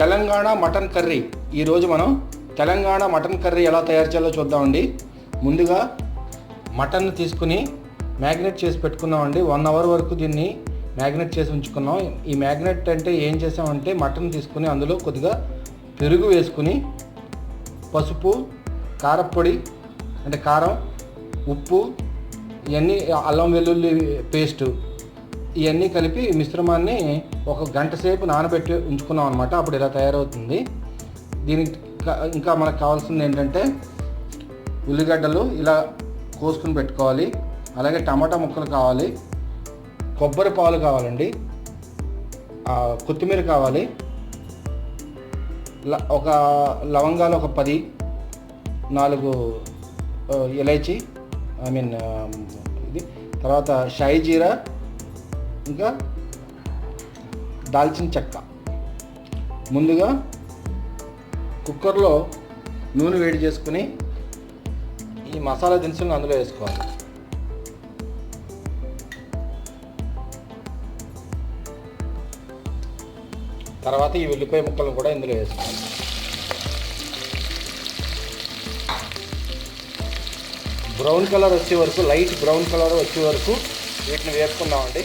Telangana mutton curry. ఈరోజు మనం Telangana mutton curry ఎలా తయారు చేయాలో చూద్దామండి. ముందుగా మటన్ తీసుకుని మ్యాగ్నెట్ చేసి పెట్టుకున్నామండి వన్ అవర్ వరకు దీన్ని మ్యాగ్నెట్ చేసి ఉంచుకున్నాం. ఈ మ్యాగ్నెట్ అంటే ఏం చేసామంటే మటన్ తీసుకుని అందులో కొద్దిగా పెరుగు వేసుకుని పసుపు కారపొడి అంటే కారం ఉప్పు ఇవన్నీ అల్లం వెల్లుల్లి పేస్టు ఇవన్నీ కలిపి మిశ్రమాన్ని ఒక గంట సేపు నానబెట్టి ఉంచుకున్నాం అనమాట అప్పుడు ఇలా తయారవుతుంది. దీనికి ఇంకా మనకు కావాల్సింది ఏంటంటే ఉల్లిగడ్డలు ఇలా కోసుకుని పెట్టుకోవాలి. అలాగే టమాటా ముక్కలు కావాలి. కొబ్బరి పాలు కావాలండి. కొత్తిమీర కావాలి. ల- ఒక లవంగాలు ఒక పది నాలుగు ఇలైచి ఐ మీన్ ఇది. తర్వాత షాయి జీరా ఇంకా దాల్చిన చెక్క. ముందుగా కుక్కర్లో నూనె వేడి చేసుకుని ఈ మసాలా దినుసులను అందులో వేసుకోవాలి. తర్వాత ఈ ఉల్లిపాయ ముక్కలను కూడా ఇందులో వేసుకోవాలి. బ్రౌన్ కలర్ వచ్చే వరకు లైట్ బ్రౌన్ కలర్ వచ్చే వరకు వీటిని వేసుకుందామండి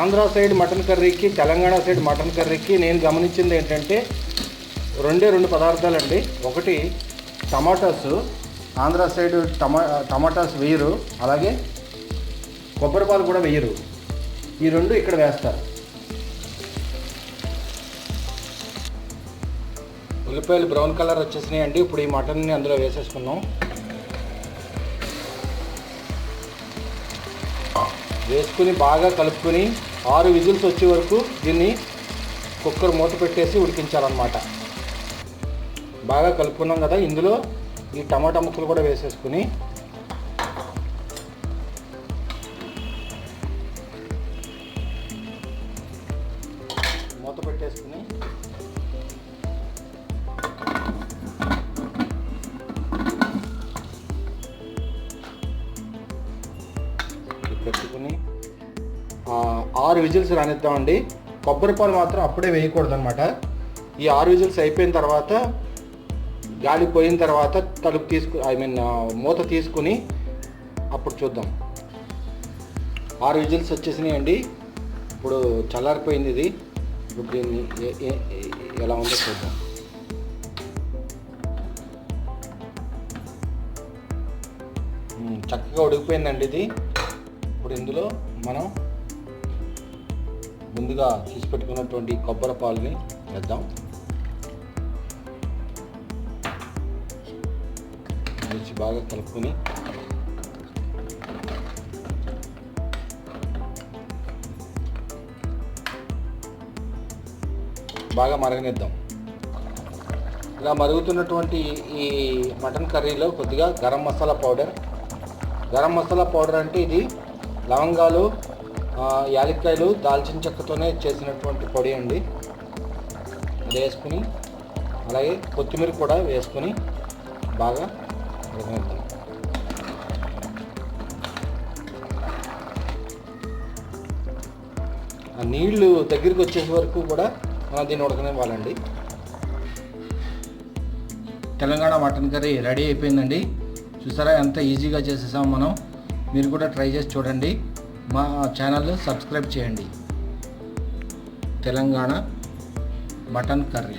ఆంధ్ర సైడ్ మటన్ కర్రీకి తెలంగాణ సైడ్ మటన్ కర్రీకి నేను గమనించింది ఏంటంటే రెండే రెండు పదార్థాలండి. ఒకటి టమాటాస్ ఆంధ్ర సైడ్ టమా టమాటాస్ వేయరు అలాగే కొబ్బరి పాలు కూడా వేయరు. ఈ రెండు ఇక్కడ వేస్తారు. ఉల్లిపాయలు బ్రౌన్ కలర్ వచ్చేసినాయి అండి ఇప్పుడు ఈ మటన్ని అందులో వేసేసుకున్నాం వేసుకుని బాగా కలుపుకొని ఆరు విజిల్స్ వచ్చే వరకు దీన్ని కుక్కర్ మూత పెట్టేసి ఉడికించాలన్నమాట. బాగా కలుపుకున్నాం కదా ఇందులో ఈ టమాటా ముక్కలు కూడా వేసేసుకుని మూత పెట్టేసుకుని ఇది ఆరు విజిల్స్ రానిద్దామండి. కొబ్బరి పాలు మాత్రం అప్పుడే వేయకూడదు అనమాట ఈ ఆరు విజిల్స్ అయిపోయిన తర్వాత గాలి పోయిన తర్వాత తలుపు తీసుకు ఐ మీన్ మూత తీసుకుని అప్పుడు చూద్దాం. ఆరు విజిల్స్ వచ్చేసినాయండి. ఇప్పుడు చల్లారిపోయింది ఇది. ఇప్పుడు దీన్ని ఎలా ఉందో చూద్దాం. చక్కగా ఉడికిపోయిందండి ఇది. ఇప్పుడు ఇందులో మనం ముందుగా తీసి పెట్టుకున్నటువంటి కొబ్బరి పాలని వేద్దాం. వేసి బాగా కలుపుకొని బాగా మరగనిద్దాం. ఇలా మరుగుతున్నటువంటి ఈ మటన్ కర్రీలో కొద్దిగా గరం మసాలా పౌడర్. గరం మసాలా పౌడర్ అంటే ఇది లవంగాలు యాలక్కాయలు దాల్చిన చెక్కతోనే చేసినటువంటి పొడి అండి. అది వేసుకుని అలాగే కొత్తిమీర కూడా వేసుకుని బాగా ఉడకనిద్దాం. ఆ నీళ్ళు దగ్గరికి వచ్చేసే వరకు కూడా మనం దీన్ని ఉడకనివ్వాలండి. తెలంగాణ మటన్ కర్రీ రెడీ అయిపోయిందండి. చూసారా ఎంత ఈజీగా చేసేసాం మనం. మీరు కూడా ట్రై చేసి చూడండి. మా ఛానల్ సబ్స్క్రైబ్ చేయండి. Telangana mutton curry.